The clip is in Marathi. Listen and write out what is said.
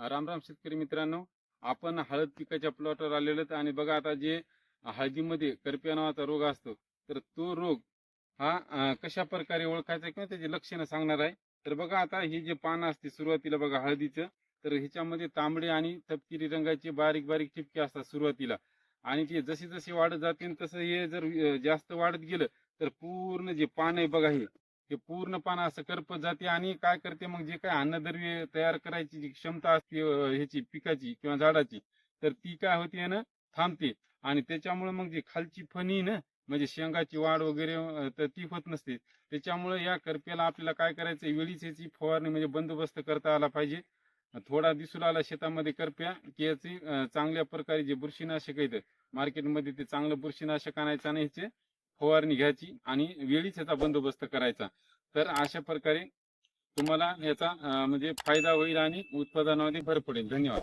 रामराम शेतकरी मित्रांनो आपण हळद पिकाच्या प्लॉटवर आलेलो आहोत आणि बघा आता जे हळदीमध्ये करप्या नावाचा रोग असतो तर तो रोग हा कशा प्रकारे ओळखायचा किंवा त्याची लक्षणं सांगणार आहे? तर बघा आता हे जे पानं असते सुरुवातीला बघा हळदीचं तर ह्याच्यामध्ये तांबडे आणि तपकिरी रंगाचे बारीक बारीक ठिपके असतात सुरुवातीला. आणि ते जसे जसे वाढत जातील तसं हे जर जास्त वाढत गेलं तर पूर्ण जे पान आहे बघा हे हे पूर्ण पान असं करपत जाते आणि काय करते मग जे काय अन्नद्रव्य तयार करायची जी क्षमता असते ह्याची पिकाची किंवा झाडाची तर ती काय होते ना थांबते. आणि त्याच्यामुळे मग जी खालची फणी ना म्हणजे शेंगाची वाढ वगैरे तर ती होत नसते. त्याच्यामुळे या करप्याला आपल्याला काय करायचं वेळीच याची फवारणी म्हणजे बंदोबस्त करता आला पाहिजे. थोडा दिसू लागला शेतामध्ये करप्या की याची चांगल्या प्रकारे जे बुरशीनाशक आहेत मार्केटमध्ये ते चांगलं बुरशीनाशक आणायचं आणि ह्याचे फवारणी घ्यायची आणि वेळीच याचा बंदोबस्त करायचा. तर अशा प्रकारे तुम्हाला याचा म्हणजे फायदा होईल आणि उत्पादनामध्ये भर पडेल. धन्यवाद.